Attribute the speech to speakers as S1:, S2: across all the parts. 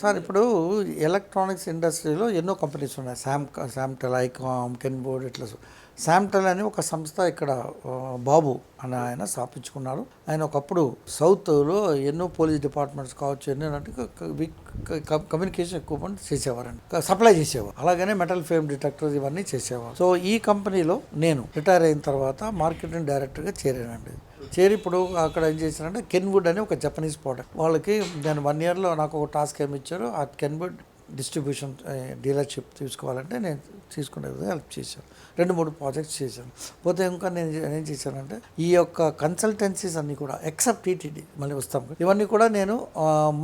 S1: Sir ఇప్పుడు electronics ఇండస్ట్రీలో ఎన్నో కంపెనీస్ ఉన్నాయి. శామ్ శామ్టెల్ ఐకామ్ కెన్బోర్డ్ ఇట్లా శామ్టెల్ అని ఒక సంస్థ ఇక్కడ బాబు అని ఆయన స్థాపించుకున్నారు ఆయన ఒకప్పుడు సౌత్లో ఎన్నో పోలీస్ డిపార్ట్మెంట్స్ కావచ్చు ఎన్నో కమ్యూనికేషన్ ఎక్విప్మెంట్ చేసేవారండి. సప్లై చేసేవారు. అలాగనే మెటల్ ఫేమ్ డిటెక్టర్స్ ఇవన్నీ చేసేవారు. సో ఈ కంపెనీలో నేను రిటైర్ అయిన తర్వాత మార్కెటింగ్ డైరెక్టర్గా చేరానండి. చేరి ఇప్పుడు అక్కడ ఏం చేశారంటే కెన్వుడ్ అని ఒక జపనీస్ ప్రోడక్ట్ వాళ్ళకి నేను వన్ ఇయర్లో నాకు ఒక టాస్క్ ఏమి ఇచ్చారు ఆ కెన్వుడ్ డిస్ట్రిబ్యూషన్ డీలర్షిప్ తీసుకోవాలంటే నేను తీసుకునే విధంగా హెల్ప్ చేశాను. రెండు మూడు ప్రాజెక్ట్స్ చేశాను. పోతే ఇంకా నేను ఏం చేశానంటే ఈ యొక్క కన్సల్టెన్సీస్ అన్నీ కూడా ఎక్సెప్ట్ టీటీడీ మళ్ళీ వస్తాం. ఇవన్నీ కూడా నేను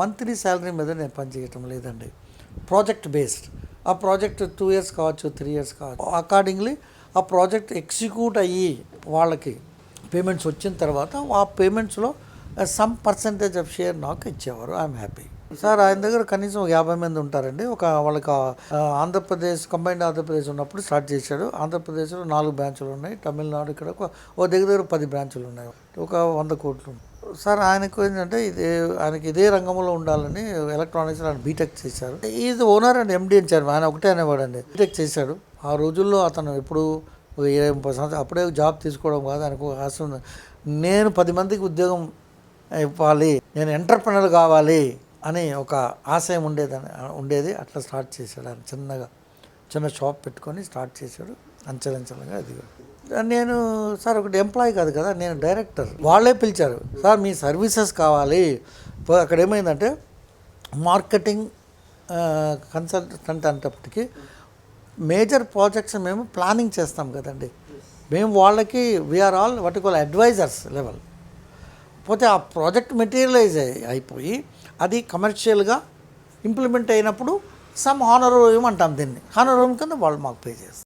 S1: మంత్లీ శాలరీ మీద నేను పనిచేయటం లేదండి. ప్రాజెక్ట్ బేస్డ్ ఆ ప్రాజెక్ట్ టూ ఇయర్స్ కావచ్చు త్రీ ఇయర్స్ కావచ్చు. అకార్డింగ్లీ ఆ ప్రాజెక్ట్ ఎగ్జిక్యూట్ అయ్యి వాళ్ళకి పేమెంట్స్ వచ్చిన తర్వాత ఆ పేమెంట్స్లో సమ్ పర్సంటేజ్ ఆఫ్ షేర్ నాకు ఇచ్చేవారు. ఐఎమ్ హ్యాపీ సార్ ఆయన దగ్గర కనీసం యాభై మంది ఉంటారండి. ఒక వాళ్ళకి uh, ఆంధ్రప్రదేశ్ కంబైన్డ్ ఆంధ్రప్రదేశ్ ఉన్నప్పుడు స్టార్ట్ చేశాడు. ఆంధ్రప్రదేశ్లో నాలుగు బ్రాంచులు ఉన్నాయి. తమిళనాడు ఇక్కడ ఒక ఓ దగ్గర దగ్గర పది బ్రాంచులు ఉన్నాయి. ఒక వంద కోట్లు. సార్ ఆయనకు ఏంటంటే ఇదే ఆయనకి ఇదే రంగంలో ఉండాలని ఎలక్ట్రానిక్స్ ఆయన బీటెక్ చేశారు. ఈజ్ ఓనర్ అండ్ ఎండి అని చైర్మన్ ఆయన ఒకటే అనేవాడు అండి బీటెక్ చేశాడు. ఆ రోజుల్లో అతను ఎప్పుడు ఇరవై ముప్పై సంవత్సరాలు అప్పుడే జాబ్ తీసుకోవడం కాదు అనుకో ఆశ ఉంది. నేను పది మందికి ఉద్యోగం ఇవ్వాలి నేను ఎంటర్ప్రినర్ కావాలి అని ఒక ఆశయం ఉండేదని ఉండేది. అట్లా స్టార్ట్ చేశాడు ఆయన చిన్నగా. చిన్న షాప్ పెట్టుకొని స్టార్ట్ చేశాడు. అంచలంచలంగా ఎదిగాడు నేను సార్ ఒకటి ఎంప్లాయీ కాదు కదా నేను డైరెక్టర్. వాళ్ళే పిలిచారు సార్ మీ సర్వీసెస్ కావాలి. అక్కడ ఏమైందంటే మార్కెటింగ్ కన్సల్టెంట్ అంటప్పటికీ మేజర్ ప్రాజెక్ట్స్ మేము ప్లానింగ్ చేస్తాం కదండి. మేము వాళ్ళకి we are all what call advisors level పోతే ఆ ప్రాజెక్ట్ మెటీరియలైజ్ అయిపోయి అది కమర్షియల్గా ఇంప్లిమెంట్ అయినప్పుడు సమ్ హానర్ అంటాం దీన్ని. హానర్ కింద వాళ్ళు మాకు పే చేస్తారు.